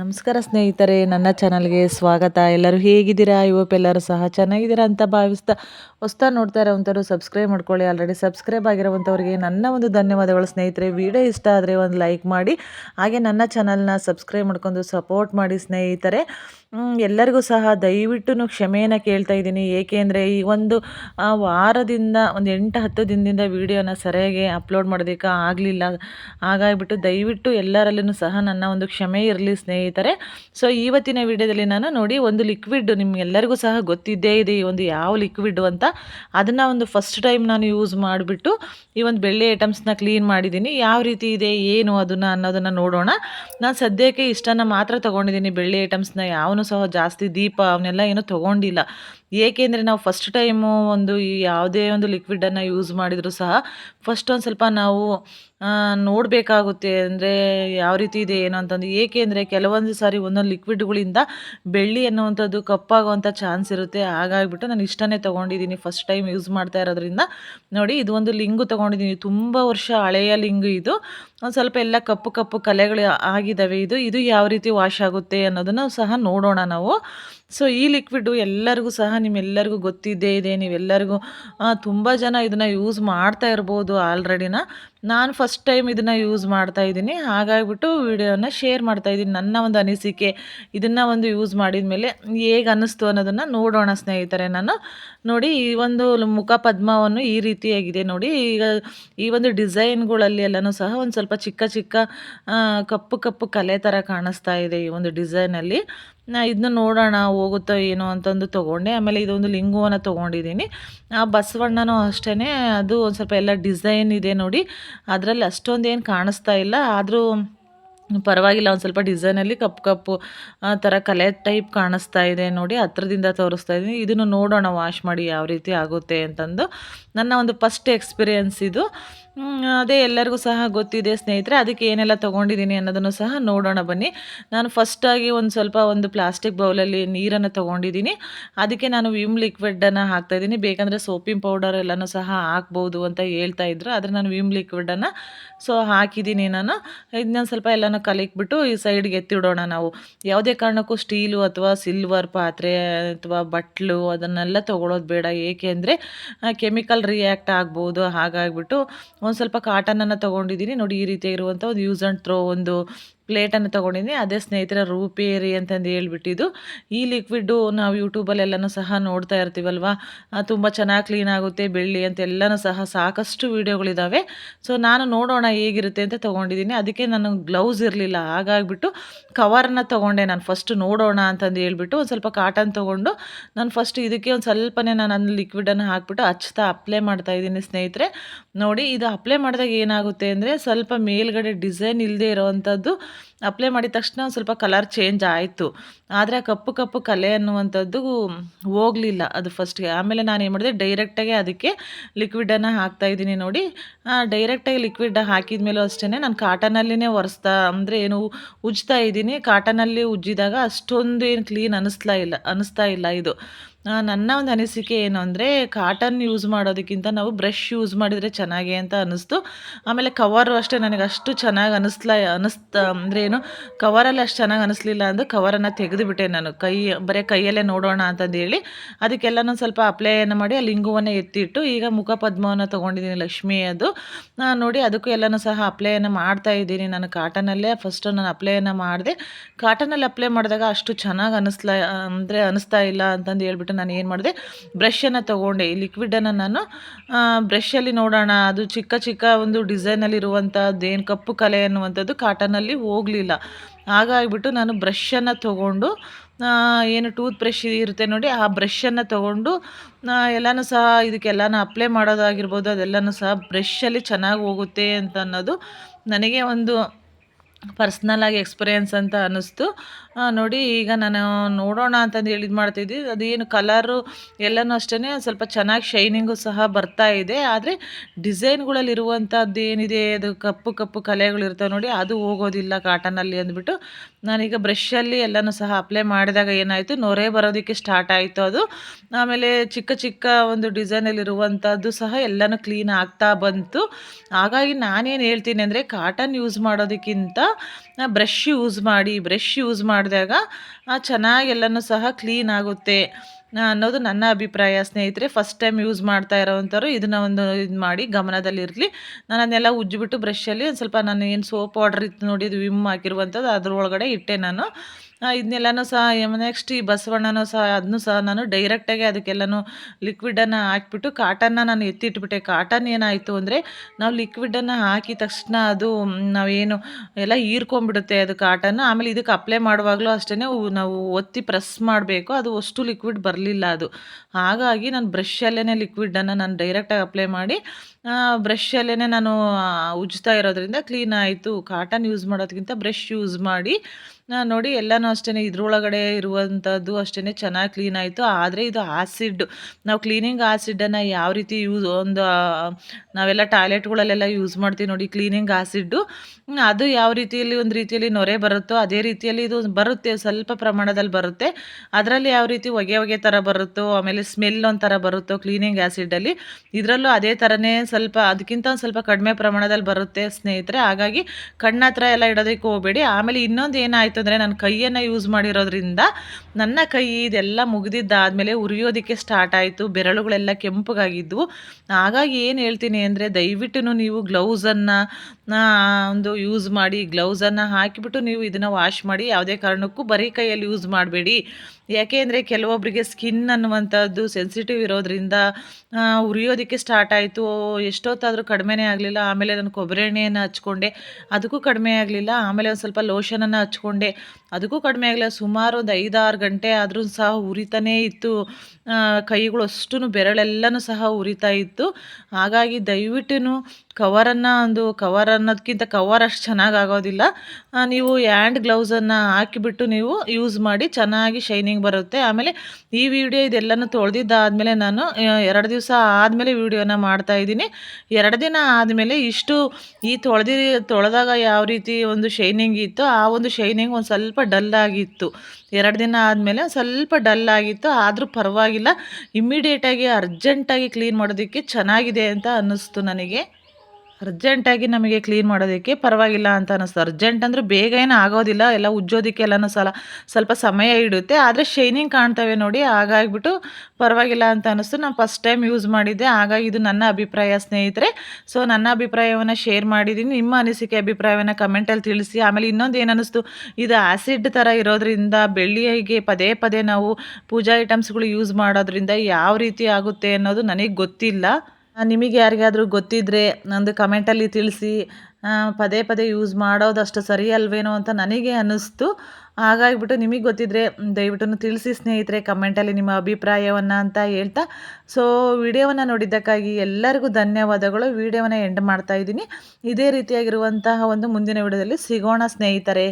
ನಮಸ್ಕಾರ ಸ್ನೇಹಿತರೆ, ನನ್ನ ಚಾನಲ್ಗೆ ಸ್ವಾಗತ. ಎಲ್ಲರೂ ಹೇಗಿದ್ದೀರಾ? ಯುವಪ್ ಎಲ್ಲರೂ ಸಹ ಚೆನ್ನಾಗಿದ್ದೀರಾ ಅಂತ ಭಾವಿಸ್ತಾ ಹೊಸ್ತಾ ನೋಡ್ತಾ ಇರೋವಂಥವ್ರು ಸಬ್ಸ್ಕ್ರೈಬ್ ಮಾಡ್ಕೊಳ್ಳಿ. ಆಲ್ರೆಡಿ ಸಬ್ಸ್ಕ್ರೈಬ್ ಆಗಿರೋವಂಥವ್ರಿಗೆ ನನ್ನ ಒಂದು ಧನ್ಯವಾದಗಳು ಸ್ನೇಹಿತರೆ. ವಿಡಿಯೋ ಇಷ್ಟ ಆದರೆ ಒಂದು ಲೈಕ್ ಮಾಡಿ, ಹಾಗೆ ನನ್ನ ಚಾನಲ್ನ ಸಬ್ಸ್ಕ್ರೈಬ್ ಮಾಡ್ಕೊಂಡು ಸಪೋರ್ಟ್ ಮಾಡಿ ಸ್ನೇಹಿತರೆ. ಎಲ್ಲರಿಗೂ ಸಹ ದಯವಿಟ್ಟು ಕ್ಷಮೆಯನ್ನು ಕೇಳ್ತಾ ಇದ್ದೀನಿ. ಏಕೆಂದರೆ ಈ ಒಂದು ವಾರದಿಂದ, ಒಂದು ಎಂಟು, ಹತ್ತು ದಿನದಿಂದ ವೀಡಿಯೋನ ಸರಿಯಾಗಿ ಅಪ್ಲೋಡ್ ಮಾಡೋದಕ್ಕೆ ಆಗಲಿಲ್ಲ. ಹಾಗಾಗಿಬಿಟ್ಟು ದಯವಿಟ್ಟು ಎಲ್ಲರಲ್ಲೂ ಸಹ ನನ್ನ ಒಂದು ಕ್ಷಮೆ ಇರಲಿ ಸ್ನೇಹಿತರೆ. ಸೊ ಇವತ್ತಿನ ವಿಡಿಯೋದಲ್ಲಿ ನಾನು ನೋಡಿ ಒಂದು ಲಿಕ್ವಿಡ್ ನಿಮಗೆಲ್ಲರಿಗೂ ಸಹ ಗೊತ್ತಿದ್ದೇ ಇದೆ ಈ ಒಂದು ಯಾವ ಲಿಕ್ವಿಡ್ ಅಂತ. ಅದನ್ನು ಒಂದು ಫಸ್ಟ್ ಟೈಮ್ ನಾನು ಯೂಸ್ ಮಾಡಿಬಿಟ್ಟು ಈ ಒಂದು ಬೆಳ್ಳಿ ಐಟಮ್ಸ್ನ ಕ್ಲೀನ್ ಮಾಡಿದ್ದೀನಿ. ಯಾವ ರೀತಿ ಇದೆ, ಏನು ಅದನ್ನು ಅನ್ನೋದನ್ನು ನೋಡೋಣ. ನಾನು ಸದ್ಯಕ್ಕೆ ಇಷ್ಟನ್ನು ಮಾತ್ರ ತೊಗೊಂಡಿದ್ದೀನಿ ಬೆಳ್ಳಿ ಐಟಮ್ಸ್ನ ಯಾವನು ಸಹ ಜಾಸ್ತಿ ದೀಪ ಅವನ್ನೆಲ್ಲ ಏನೂ ತೊಗೊಂಡಿಲ್ಲ. ಏಕೆಂದರೆ ನಾವು ಫಸ್ಟ್ ಟೈಮು ಒಂದು ಈ ಯಾವುದೇ ಒಂದು ಲಿಕ್ವಿಡನ್ನು ಯೂಸ್ ಮಾಡಿದರೂ ಸಹ ಫಸ್ಟ್ ಒಂದು ಸ್ವಲ್ಪ ನಾವು ನೋಡಬೇಕಾಗುತ್ತೆ ಅಂದರೆ ಯಾವ ರೀತಿ ಇದೆ, ಏನು ಅಂತಂದು. ಏಕೆಂದರೆ ಕೆಲವೊಂದು ಸಾರಿ ಒಂದೊಂದು ಲಿಕ್ವಿಡ್ಗಳಿಂದ ಬೆಳ್ಳಿ ಅನ್ನುವಂಥದ್ದು ಕಪ್ಪಾಗುವಂಥ ಚಾನ್ಸ್ ಇರುತ್ತೆ. ಹಾಗಾಗಿಬಿಟ್ಟು ನಾನು ಇಷ್ಟನೇ ತೊಗೊಂಡಿದ್ದೀನಿ. ಫಸ್ಟ್ ಟೈಮ್ ಯೂಸ್ ಮಾಡ್ತಾ ಇರೋದ್ರಿಂದ. ನೋಡಿ, ಇದು ಒಂದು ಲಿಂಗು ತೊಗೊಂಡಿದ್ದೀನಿ. ತುಂಬ ವರ್ಷ ಹಳೆಯ ಲಿಂಗು ಇದು. ಒಂದು ಸ್ವಲ್ಪ ಎಲ್ಲ ಕಪ್ಪು ಕಪ್ಪು ಕಲೆಗಳು ಆಗಿದ್ದಾವೆ ಇದು ಇದು ಯಾವ ರೀತಿ ವಾಶ್ ಆಗುತ್ತೆ ಅನ್ನೋದನ್ನು ಸಹ ನೋಡೋಣ ನಾವು. ಸೊ ಈ ಲಿಕ್ವಿಡು ಎಲ್ಲರಿಗೂ ಸಹ ನಿಮ್ಮೆಲ್ಲರಿಗೂ ಗೊತ್ತಿದ್ದೇ ಇದೆ. ನೀವೆಲ್ಲರಿಗೂ ತುಂಬ ಜನ ಇದನ್ನು ಯೂಸ್ ಮಾಡ್ತಾ ಇರ್ಬೋದು ಆಲ್ರೆಡಿನ ನಾನು ಫಸ್ಟ್ ಟೈಮ್ ಇದನ್ನು ಯೂಸ್ ಮಾಡ್ತಾ ಇದ್ದೀನಿ. ಹಾಗಾಗಿಬಿಟ್ಟು ವಿಡಿಯೋನ ಶೇರ್ ಮಾಡ್ತಾ ಇದ್ದೀನಿ. ನನ್ನ ಒಂದು ಅನಿಸಿಕೆ, ಇದನ್ನು ಒಂದು ಯೂಸ್ ಮಾಡಿದ ಮೇಲೆ ಹೇಗೆ ಅನ್ನಿಸ್ತು ಅನ್ನೋದನ್ನು ನೋಡೋಣ ಸ್ನೇಹಿತರೆ ನಾನು. ನೋಡಿ, ಈ ಒಂದು ಮುಖ ಪದ್ಮವನ್ನು ಈ ರೀತಿಯಾಗಿದೆ. ನೋಡಿ, ಈಗ ಈ ಒಂದು ಡಿಸೈನ್ಗಳಲ್ಲಿ ಎಲ್ಲನೂ ಸಹ ಒಂದು ಸ್ವಲ್ಪ ಚಿಕ್ಕ ಚಿಕ್ಕ ಕಪ್ಪು ಕಪ್ಪು ಕಲೆ ಥರ ಕಾಣಿಸ್ತಾ ಇದೆ ಈ ಒಂದು ಡಿಸೈನಲ್ಲಿ ನಾ ಇದನ್ನ ನೋಡೋಣ ಹೋಗುತ್ತೋ ಏನೋ ಅಂತಂದು ತೊಗೊಂಡೆ. ಆಮೇಲೆ ಇದೊಂದು ಲಿಂಗುವನ್ನು ತೊಗೊಂಡಿದ್ದೀನಿ. ಆ ಬಸವಣ್ಣನೂ ಅಷ್ಟೇ ಅದು ಒಂದು ಸ್ವಲ್ಪ ಎಲ್ಲ ಡಿಸೈನ್ ಇದೆ ನೋಡಿ. ಅದರಲ್ಲಿ ಅಷ್ಟೊಂದು ಏನು ಕಾಣಿಸ್ತಾ ಇಲ್ಲ. ಆದರೂ ಪರವಾಗಿಲ್ಲ, ಒಂದು ಸ್ವಲ್ಪ ಡಿಸೈನಲ್ಲಿ ಕಪ್ಪು ಕಪ್ಪು ಥರ ಕಲೆ ಟೈಪ್ ಕಾಣಿಸ್ತಾ ಇದೆ ನೋಡಿ. ಹತ್ರದಿಂದ ತೋರಿಸ್ತಾ ಇದ್ದೀನಿ ಇದನ್ನು ನೋಡೋಣ ವಾಶ್ ಮಾಡಿ ಯಾವ ರೀತಿ ಆಗುತ್ತೆ ಅಂತಂದು. ನನ್ನ ಒಂದು ಫಸ್ಟ್ ಎಕ್ಸ್ಪೀರಿಯೆನ್ಸ್ ಇದು. ಅದೇ ಎಲ್ಲರಿಗೂ ಸಹ ಗೊತ್ತಿದೆ ಸ್ನೇಹಿತರೆ, ಅದಕ್ಕೆ ಏನೆಲ್ಲ ತೊಗೊಂಡಿದ್ದೀನಿ ಅನ್ನೋದನ್ನು ಸಹ ನೋಡೋಣ ಬನ್ನಿ. ನಾನು ಫಸ್ಟಾಗಿ ಒಂದು ಸ್ವಲ್ಪ ಒಂದು ಪ್ಲಾಸ್ಟಿಕ್ ಬೌಲಲ್ಲಿ ನೀರನ್ನು ತೊಗೊಂಡಿದ್ದೀನಿ. ಅದಕ್ಕೆ ನಾನು ವಿಮ್ ಲಿಕ್ವಿಡನ್ನು ಹಾಕ್ತಾಯಿದ್ದೀನಿ ಬೇಕಂದರೆ ಸೋಪಿಂಗ್ ಪೌಡರ್ ಎಲ್ಲನೂ ಸಹ ಹಾಕ್ಬೋದು ಅಂತ ಹೇಳ್ತಾ ಇದ್ರು. ಆದರೆ ನಾನು ವಿಮ್ ಲಿಕ್ವಿಡನ್ನು ಸೊ ಹಾಕಿದ್ದೀನಿ ನಾನು. ಇದನ್ನ ಸ್ವಲ್ಪ ಎಲ್ಲನೂ ಕಲಿಕ್ಬಿಟ್ಟು ಈ ಸೈಡ್ಗೆ ಎತ್ತಿಡೋಣ ನಾವು. ಯಾವುದೇ ಕಾರಣಕ್ಕೂ ಸ್ಟೀಲು ಅಥವಾ ಸಿಲ್ವರ್ ಪಾತ್ರೆ ಅಥವಾ ಬಟ್ಲು ಅದನ್ನೆಲ್ಲ ತೊಗೊಳೋದು ಬೇಡ. ಏಕೆ ಅಂದರೆ ಕೆಮಿಕಲ್ ರಿಯಾಕ್ಟ್ ಆಗ್ಬೋದು. ಹಾಗಾಗಿಬಿಟ್ಟು ಒಂದು ಸ್ವಲ್ಪ ಕಾಟನನ್ನು ತೊಗೊಂಡಿದ್ದೀನಿ ನೋಡಿ ಈ ರೀತಿ ಇರುವಂಥ ಒಂದು ಯೂಸ್ ಆ್ಯಂಡ್ ಥ್ರೋ ಒಂದು ಪ್ಲೇಟನ್ನು ತೊಗೊಂಡಿದ್ದೀನಿ ಅದೇ ಸ್ನೇಹಿತರ ರೂಪೇರಿ ಅಂತಂದು ಹೇಳ್ಬಿಟ್ಟಿದ್ದು. ಈ ಲಿಕ್ವಿಡ್ಡು ನಾವು ಯೂಟ್ಯೂಬಲ್ಲೆಲ್ಲನೂ ಸಹ ನೋಡ್ತಾ ಇರ್ತೀವಲ್ವಾ? ತುಂಬ ಚೆನ್ನಾಗಿ ಕ್ಲೀನ್ ಆಗುತ್ತೆ, ಬೆಳ್ಳಿ ಅಂತ ಎಲ್ಲನೂ ಸಹ ಸಾಕಷ್ಟು ವೀಡಿಯೋಗಳಿದ್ದಾವೆ ಸೊ, ನಾನು ನೋಡೋಣ ಹೇಗಿರುತ್ತೆ ಅಂತ ತೊಗೊಂಡಿದ್ದೀನಿ. ಅದಕ್ಕೆ ನಾನು ಗ್ಲೌಸ್ ಇರಲಿಲ್ಲ. ಹಾಗಾಗಿಬಿಟ್ಟು ಕವರನ್ನ ತೊಗೊಂಡೆ ನಾನು. ಫಸ್ಟ್ ನೋಡೋಣ ಅಂತಂದು ಹೇಳ್ಬಿಟ್ಟು ಒಂದು ಸ್ವಲ್ಪ ಕಾಟನ್ ತೊಗೊಂಡು ನಾನು ಫಸ್ಟ್ ಇದಕ್ಕೆ ಒಂದು ಸ್ವಲ್ಪನೇ ನಾನು ಅದನ್ನ ಲಿಕ್ವಿಡನ್ನು ಹಾಕ್ಬಿಟ್ಟು ಹಚ್ತಾ ಅಪ್ಲೈ ಮಾಡ್ತಾ ಇದ್ದೀನಿ ಸ್ನೇಹಿತರೆ. ನೋಡಿ, ಇದು ಅಪ್ಲೈ ಮಾಡಿದಾಗ ಏನಾಗುತ್ತೆ ಅಂದರೆ ಸ್ವಲ್ಪ ಮೇಲ್ಗಡೆ ಡಿಸೈನ್ ಇಲ್ಲದೆ ಇರೋವಂಥದ್ದು ಅಪ್ಲೈ ಮಾಡಿದ ತಕ್ಷಣ ಸ್ವಲ್ಪ ಕಲರ್ ಚೇಂಜ್ ಆಯಿತು. ಆದರೆ ಕಪ್ಪು ಕಪ್ಪು ಕಲೆ ಅನ್ನುವಂಥದ್ದು ಹೋಗಲಿಲ್ಲ ಅದು ಫಸ್ಟ್ಗೆ ಆಮೇಲೆ ನಾನು ಏನು ಮಾಡಿದೆ ಡೈರೆಕ್ಟಾಗಿ ಅದಕ್ಕೆ ಲಿಕ್ವಿಡನ್ನು ಹಾಕ್ತಾಯಿದ್ದೀನಿ ನೋಡಿ. ಡೈರೆಕ್ಟಾಗಿ ಲಿಕ್ವಿಡ್ ಹಾಕಿದ ಮೇಲೂ ಅಷ್ಟೇ ನಾನು ಕಾಟನಲ್ಲಿನೇ ಒರೆಸ್ತಾ, ಅಂದರೆ ಏನು ಉಜ್ತಾ ಇದ್ದೀನಿ. ಕಾಟನಲ್ಲಿ ಉಜ್ಜಿದಾಗ ಅಷ್ಟೊಂದು ಏನು ಕ್ಲೀನ್ ಅನ್ನಿಸ್ಲಾ ಇಲ್ಲ ಅನ್ನಿಸ್ತಾ ಇಲ್ಲ ಇದು. ನನ್ನ ಒಂದು ಅನಿಸಿಕೆ ಏನು ಅಂದರೆ ಕಾಟನ್ ಯೂಸ್ ಮಾಡೋದಕ್ಕಿಂತ ನಾವು ಬ್ರಷ್ ಯೂಸ್ ಮಾಡಿದರೆ ಚೆನ್ನಾಗಿ ಅಂತ ಅನ್ನಿಸ್ತು. ಆಮೇಲೆ ಕವರು ಅಷ್ಟೇ ನನಗೆ ಅಷ್ಟು ಚೆನ್ನಾಗಿ ಅನ್ನಿಸ್ಲ, ಅನ್ನಿಸ್ತಾ ಅಂದರೆ ಏನು ಕವರಲ್ಲಿ ಅಷ್ಟು ಚೆನ್ನಾಗಿ ಅನಿಸ್ಲಿಲ್ಲ ಅಂದರೆ ಕವರನ್ನು ತೆಗೆದುಬಿಟ್ಟೆ ನಾನು. ಕೈ, ಬರೀ ಕೈಯಲ್ಲೇ ನೋಡೋಣ ಅಂತಂದೇಳಿ ಅದಕ್ಕೆಲ್ಲನೂ ಸ್ವಲ್ಪ ಅಪ್ಲೈಯನ್ನು ಮಾಡಿ ಆ ಲಿಂಗುವನ್ನು ಎತ್ತಿಟ್ಟು, ಈಗ ಮುಖ ಪದ್ಮವನ್ನು ತೊಗೊಂಡಿದ್ದೀನಿ ಲಕ್ಷ್ಮಿ ಅದು. ನೋಡಿ ಅದಕ್ಕೂ ಎಲ್ಲನೂ ಸಹ ಅಪ್ಲೈಯನ್ನು ಮಾಡ್ತಾ ಇದ್ದೀನಿ ನಾನು ಕಾಟನಲ್ಲೇ ಫಸ್ಟು ನಾನು ಅಪ್ಲೈಯನ್ನು ಮಾಡಿದೆ. ಕಾಟನಲ್ಲಿ ಅಪ್ಲೈ ಮಾಡಿದಾಗ ಅಷ್ಟು ಚೆನ್ನಾಗಿ ಅನಿಸ್ಲ ಅಂದರೆ ಅನಿಸ್ತಾ ಇಲ್ಲ ಅಂತಂದು ಹೇಳ್ಬಿಟ್ಟು ನಾನು ಏನು ಮಾಡಿದೆ ಬ್ರಷನ್ನು ತೊಗೊಂಡೆ. ಈ ಲಿಕ್ವಿಡನ್ನು ನಾನು ಬ್ರಷಲ್ಲಿ ನೋಡೋಣ. ಅದು ಚಿಕ್ಕ ಚಿಕ್ಕ ಒಂದು ಡಿಸೈನಲ್ಲಿರುವಂಥದ್ದು ಏನು ಕಪ್ಪು ಕಲೆ ಅನ್ನುವಂಥದ್ದು ಕಾಟನಲ್ಲಿ ಹೋಗಲಿಲ್ಲ. ಹಾಗಾಗಿಬಿಟ್ಟು ನಾನು ಬ್ರಷನ್ನು ತೊಗೊಂಡು ಏನು ಟೂತ್ ಬ್ರಷ್ ಇರುತ್ತೆ ನೋಡಿ, ಆ ಬ್ರಷನ್ನು ತೊಗೊಂಡು ಎಲ್ಲನೂ ಸಹ ಇದಕ್ಕೆಲ್ಲನೂ ಅಪ್ಲೈ ಮಾಡೋದಾಗಿರ್ಬೋದು, ಅದೆಲ್ಲನೂ ಸಹ ಬ್ರಷಲ್ಲಿ ಚೆನ್ನಾಗಿ ಹೋಗುತ್ತೆ ಅಂತ ಅನ್ನೋದು ನನಗೆ ಒಂದು ಪರ್ಸ್ನಲಾಗಿ ಎಕ್ಸ್ಪೀರಿಯೆನ್ಸ್ ಅಂತ ಅನ್ನಿಸ್ತು. ನೋಡಿ, ಈಗ ನಾನು ನೋಡೋಣ ಅಂತಂದು ಹೇಳಿ ಇದು ಮಾಡ್ತಿದ್ದೆ. ಅದೇನು ಕಲರು ಎಲ್ಲನೂ ಅಷ್ಟೇ ಸ್ವಲ್ಪ ಚೆನ್ನಾಗಿ ಶೈನಿಂಗು ಸಹ ಬರ್ತಾ ಇದೆ. ಆದರೆ ಡಿಸೈನ್ಗಳಲ್ಲಿರುವಂಥದ್ದು ಏನಿದೆ, ಅದು ಕಪ್ಪು ಕಪ್ಪು ಕಲೆಗಳಿರ್ತವೆ ನೋಡಿ, ಅದು ಹೋಗೋದಿಲ್ಲ ಕಾಟನಲ್ಲಿ ಅಂದ್ಬಿಟ್ಟು. ನಾನೀಗ ಬ್ರಷಲ್ಲಿ ಎಲ್ಲನೂ ಸಹ ಅಪ್ಲೈ ಮಾಡಿದಾಗ ಏನಾಯಿತು, ನೊರೆ ಬರೋದಕ್ಕೆ ಸ್ಟಾರ್ಟ್ ಆಯಿತು ಅದು. ಆಮೇಲೆ ಚಿಕ್ಕ ಚಿಕ್ಕ ಒಂದು ಡಿಸೈನಲ್ಲಿರುವಂಥದ್ದು ಸಹ ಎಲ್ಲನೂ ಕ್ಲೀನ್ ಆಗ್ತಾ ಬಂತು. ಹಾಗಾಗಿ ನಾನೇನು ಹೇಳ್ತೀನಿ ಅಂದರೆ ಕಾಟನ್ ಯೂಸ್ ಮಾಡೋದಕ್ಕಿಂತ ಬ್ರಷ್ ಯೂಸ್ ಮಾಡಿ ಬ್ರಷ್ ಯೂಸ್ ಮಾಡಿದಾಗ ಚೆನ್ನಾಗಿ ಎಲ್ಲನೂ ಸಹ ಕ್ಲೀನ್ ಆಗುತ್ತೆ. ಅನ್ನೋದು ನನ್ನ ಅಭಿಪ್ರಾಯ ಸ್ನೇಹಿತರೆ. ಫಸ್ಟ್ ಟೈಮ್ ಯೂಸ್ ಮಾಡ್ತಾ ಇರೋವಂಥವ್ರು ಇದನ್ನ ಒಂದು ಇದು ಮಾಡಿ ಗಮನದಲ್ಲಿರಲಿ. ನಾನು ಅದನ್ನೆಲ್ಲ ಉಜ್ಜಿಬಿಟ್ಟು ಬ್ರಷಲ್ಲಿ ಒಂದು ಸ್ವಲ್ಪ ನಾನು ಏನು ಸೋಪ್ ಪೌಡ್ರ್ ಇತ್ತು ನೋಡಿ ಅದು ವಿಮ್ ಹಾಕಿರುವಂಥದ್ದು ಅದ್ರೊಳಗಡೆ ಇಟ್ಟೆ ನಾನು. ಇದನ್ನೆಲ್ಲನೂ ಸಹ ನೆಕ್ಸ್ಟ್ ಈ ಬಸವಣ್ಣನೂ ಸಹ ಅದನ್ನು ಸಹ ನಾನು ಡೈರೆಕ್ಟಾಗಿ ಅದಕ್ಕೆಲ್ಲನೂ ಲಿಕ್ವಿಡನ್ನು ಹಾಕ್ಬಿಟ್ಟು ಕಾಟನ್ನ ನಾನು ಎತ್ತಿಟ್ಬಿಟ್ಟೆ. ಕಾಟನ್ ಏನಾಯಿತು ಅಂದರೆ ನಾವು ಲಿಕ್ವಿಡನ್ನು ಹಾಕಿದ ತಕ್ಷಣ ಅದು ನಾವೇನು ಎಲ್ಲ ಹೀರ್ಕೊಂಬಿಡುತ್ತೆ ಅದು ಕಾಟನ್ ಆಮೇಲೆ ಇದಕ್ಕೆ ಅಪ್ಲೈ ಮಾಡುವಾಗಲೂ ಅಷ್ಟೇ ನಾವು ಒತ್ತಿ ಪ್ರೆಸ್ ಮಾಡಬೇಕು. ಅದು ಅಷ್ಟು ಲಿಕ್ವಿಡ್ ಬರಲಿಲ್ಲ ಅದು. ಹಾಗಾಗಿ ನಾನು ಬ್ರಷಲ್ಲೇ ಲಿಕ್ವಿಡನ್ನು ನಾನು ಡೈರೆಕ್ಟಾಗಿ ಅಪ್ಲೈ ಮಾಡಿ ಬ್ರಷಲ್ಲೇ ನಾನು ಉಜ್ತಾ ಇರೋದ್ರಿಂದ ಕ್ಲೀನ್ ಆಯಿತು. ಕಾಟನ್ ಯೂಸ್ ಮಾಡೋದಕ್ಕಿಂತ ಬ್ರಷ್ ಯೂಸ್ ಮಾಡಿ ನೋಡಿ ಎಲ್ಲನೂ ಅಷ್ಟೇ ಇದ್ರೊಳಗಡೆ ಇರುವಂಥದ್ದು ಅಷ್ಟೇ ಚೆನ್ನಾಗಿ ಕ್ಲೀನ್ ಆಯಿತು. ಆದರೆ ಇದು ಆಸಿಡ್ ನಾವು ಕ್ಲೀನಿಂಗ್ ಆಸಿಡನ್ನು ಯಾವ ರೀತಿ ಯೂಸ್ ಒಂದು ನಾವೆಲ್ಲ ಟಾಯ್ಲೆಟ್ಗಳಲ್ಲೆಲ್ಲ ಯೂಸ್ ಮಾಡ್ತೀವಿ ನೋಡಿ ಕ್ಲೀನಿಂಗ್ ಆಸಿಡ್ಡು ಅದು ಯಾವ ರೀತಿಯಲ್ಲಿ, ಒಂದು ರೀತಿಯಲ್ಲಿ ನೊರೆ ಬರುತ್ತೋ, ಅದೇ ರೀತಿಯಲ್ಲಿ ಇದು ಬರುತ್ತೆ. ಸ್ವಲ್ಪ ಪ್ರಮಾಣದಲ್ಲಿ ಬರುತ್ತೆ. ಅದರಲ್ಲಿ ಯಾವ ರೀತಿ ಹೊಗೆ ಒಗೆ ಥರ ಬರುತ್ತೋ, ಆಮೇಲೆ ಸ್ಮೆಲ್ ಒಂಥರ ಬರುತ್ತೋ ಕ್ಲೀನಿಂಗ್ ಆ್ಯಸಿಡಲ್ಲಿ ಇದರಲ್ಲೂ ಅದೇ ಥರನೇ ಸ್ವಲ್ಪ ಅದಕ್ಕಿಂತ ಒಂದು ಸ್ವಲ್ಪ ಕಡಿಮೆ ಪ್ರಮಾಣದಲ್ಲಿ ಬರುತ್ತೆ ಸ್ನೇಹಿತರೆ. ಹಾಗಾಗಿ ಕಣ್ಣ ಹತ್ರ ಎಲ್ಲ ಇಡೋದಕ್ಕೆ ಹೋಗಬೇಡಿ. ಆಮೇಲೆ ಇನ್ನೊಂದು ಏನಾಯಿತು ಅಂದರೆ ನಾನು ಕೈಯನ್ನು ಯೂಸ್ ಮಾಡಿರೋದ್ರಿಂದ ನನ್ನ ಕೈ ಇದೆಲ್ಲ ಮುಗಿದಿದ್ದಾದಮೇಲೆ ಉರಿಯೋದಕ್ಕೆ ಸ್ಟಾರ್ಟ್ ಆಯಿತು. ಬೆರಳುಗಳೆಲ್ಲ ಕೆಂಪಗಾಗಿದ್ವು. ಹಾಗಾಗಿ ಏನು ಹೇಳ್ತೀನಿ ಅಂದರೆ ದಯವಿಟ್ಟು ನೀವು ಗ್ಲೌಸನ್ನು ಒಂದು ಯೂಸ್ ಮಾಡಿ ಗ್ಲೌಸನ್ನು ಹಾಕಿಬಿಟ್ಟು ನೀವು ಇದನ್ನು ವಾಶ್ ಮಾಡಿ. ಯಾವುದೇ ಕಾರಣಕ್ಕೂ ಬರೀ ಕೈಯಲ್ಲಿ ಯೂಸ್ ಮಾಡಬೇಡಿ. ಯಾಕೆ ಅಂದರೆ ಕೆಲವೊಬ್ಬರಿಗೆ ಸ್ಕಿನ್ ಅನ್ನುವಂಥದ್ದು ಸೆನ್ಸಿಟಿವ್ ಇರೋದ್ರಿಂದ ಉರಿಯೋದಕ್ಕೆ ಸ್ಟಾರ್ಟ್ ಆಯಿತು. ಎಷ್ಟೊತ್ತಾದರೂ ಕಡಿಮೆನೇ ಆಗಲಿಲ್ಲ. ಆಮೇಲೆ ನಾನು ಕೊಬ್ಬರಿ ಎಣ್ಣೆಯನ್ನು ಹಚ್ಕೊಂಡೆ. ಅದಕ್ಕೂ ಕಡಿಮೆ ಆಗಲಿಲ್ಲ. ಆಮೇಲೆ ಒಂದು ಸ್ವಲ್ಪ ಲೋಷನನ್ನು ಹಚ್ಕೊಂಡೆ. ಅದಕ್ಕೂ ಕಡಿಮೆ ಆಗಲಿಲ್ಲ. ಸುಮಾರು ಒಂದು ಐದಾರು ಗಂಟೆ ಆದರೂ ಸಹ ಉರಿತಾನೇ ಇತ್ತು. ಕೈಗಳು ಅಷ್ಟು ಬೆರಳೆಲ್ಲನೂ ಸಹ ಉರಿತಾ ಇತ್ತು. ಹಾಗಾಗಿ ದಯವಿಟ್ಟು ಕವರನ್ನು ಒಂದು ಕವರ್ ಅನ್ನೋದಕ್ಕಿಂತ ಕವರ್ ಅಷ್ಟು ಚೆನ್ನಾಗಿ ಆಗೋದಿಲ್ಲ. ನೀವು ಹ್ಯಾಂಡ್ ಗ್ಲೌಸನ್ನು ಹಾಕಿಬಿಟ್ಟು ನೀವು ಯೂಸ್ ಮಾಡಿ ಚೆನ್ನಾಗಿ ಶೈನಿಂಗ್ ಬರುತ್ತೆ. ಆಮೇಲೆ ಈ ವಿಡಿಯೋ ಇದೆಲ್ಲನೂ ತೊಳೆದಿದ್ದಾದಮೇಲೆ ನಾನು ಎರಡು ದಿವಸ ಆದಮೇಲೆ ವಿಡಿಯೋನ ಮಾಡ್ತಾಯಿದ್ದೀನಿ ಎರಡು ದಿನ ಆದಮೇಲೆ ಇಷ್ಟು ಈ ತೊಳೆದಿ, ತೊಳೆದಾಗ ಯಾವ ರೀತಿ ಒಂದು ಶೈನಿಂಗ್ ಇತ್ತು ಆ ಒಂದು ಶೈನಿಂಗ್ ಒಂದು ಸ್ವಲ್ಪ ಡಲ್ ಆಗಿತ್ತು. ಎರಡು ದಿನ ಆದಮೇಲೆ ಸ್ವಲ್ಪ ಡಲ್ ಆಗಿತ್ತು. ಆದರೂ ಪರವಾಗಿಲ್ಲ. ಇಮ್ಮಿಡಿಯೇಟಾಗಿ, ಅರ್ಜೆಂಟಾಗಿ ಕ್ಲೀನ್ ಮಾಡೋದಕ್ಕೆ ಚೆನ್ನಾಗಿದೆ ಅಂತ ಅನ್ನಿಸ್ತು ನನಗೆ. ಅರ್ಜೆಂಟಾಗಿ ನಮಗೆ ಕ್ಲೀನ್ ಮಾಡೋದಕ್ಕೆ ಪರವಾಗಿಲ್ಲ ಅಂತ ಅನ್ನಿಸ್ತು. ಅರ್ಜೆಂಟ್ ಅಂದರೆ ಬೇಗ ಏನು ಆಗೋದಿಲ್ಲ, ಎಲ್ಲ ಉಜ್ಜೋದಕ್ಕೆ ಎಲ್ಲನೂ ಸಲ, ಸ್ವಲ್ಪ ಸಮಯ ಇಡುತ್ತೆ ಆದರೆ ಶೈನಿಂಗ್ ಕಾಣ್ತವೆ ನೋಡಿ, ಹಾಗಾಗಿಬಿಟ್ಟು ಪರವಾಗಿಲ್ಲ ಅಂತ ಅನ್ನಿಸ್ತು. ನಾನು ಫಸ್ಟ್ ಟೈಮ್ ಯೂಸ್ ಮಾಡಿದ್ದೆ. ಹಾಗಾಗಿ ಇದು ನನ್ನ ಅಭಿಪ್ರಾಯ ಸ್ನೇಹಿತರೆ. ಸೊ ನನ್ನ ಅಭಿಪ್ರಾಯವನ್ನು ಶೇರ್ ಮಾಡಿದ್ದೀನಿ. ನಿಮ್ಮ ಅನಿಸಿಕೆ, ಅಭಿಪ್ರಾಯವನ್ನು ಕಮೆಂಟಲ್ಲಿ ತಿಳಿಸಿ. ಆಮೇಲೆ ಇನ್ನೊಂದು ಏನು ಅನ್ನಿಸ್ತು? ಇದು ಆ್ಯಸಿಡ್ ಥರ ಇರೋದ್ರಿಂದ, ಬೆಳ್ಳಿಗೆ ಪದೇ ಪದೇ ನಾವು ಪೂಜಾ ಐಟಮ್ಸ್ಗಳು ಯೂಸ್ ಮಾಡೋದ್ರಿಂದ ಯಾವ ರೀತಿ ಆಗುತ್ತೆ ಅನ್ನೋದು ನನಗೆ ಗೊತ್ತಿಲ್ಲ. ನಿಮಗೆ ಯಾರಿಗಾದರೂ ಗೊತ್ತಿದ್ದರೆ ನಂದು ಕಮೆಂಟಲ್ಲಿ ತಿಳಿಸಿ. ಪದೇ ಪದೇ ಯೂಸ್ ಮಾಡೋದಷ್ಟು ಸರಿ ಅಲ್ವೇನೋ ಅಂತ ನನಗೆ ಅನ್ನಿಸ್ತು. ಹಾಗಾಗಿಬಿಟ್ಟು ನಿಮಗೆ ಗೊತ್ತಿದ್ದರೆ ದಯವಿಟ್ಟು ತಿಳಿಸಿ ಸ್ನೇಹಿತರೆ ಕಮೆಂಟಲ್ಲಿ ನಿಮ್ಮ ಅಭಿಪ್ರಾಯವನ್ನು ಅಂತ ಹೇಳ್ತಾ. ಸೊ ವಿಡಿಯೋವನ್ನು ನೋಡಿದ್ದಕ್ಕಾಗಿ ಎಲ್ಲರಿಗೂ ಧನ್ಯವಾದಗಳು. ವಿಡಿಯೋವನ್ನು ಎಂಡ್ ಮಾಡ್ತಾ ಇದ್ದೀನಿ. ಇದೇ ರೀತಿಯಾಗಿರುವಂತಹ ಒಂದು ಮುಂದಿನ ವಿಡಿಯೋದಲ್ಲಿ ಸಿಗೋಣ ಸ್ನೇಹಿತರೆ.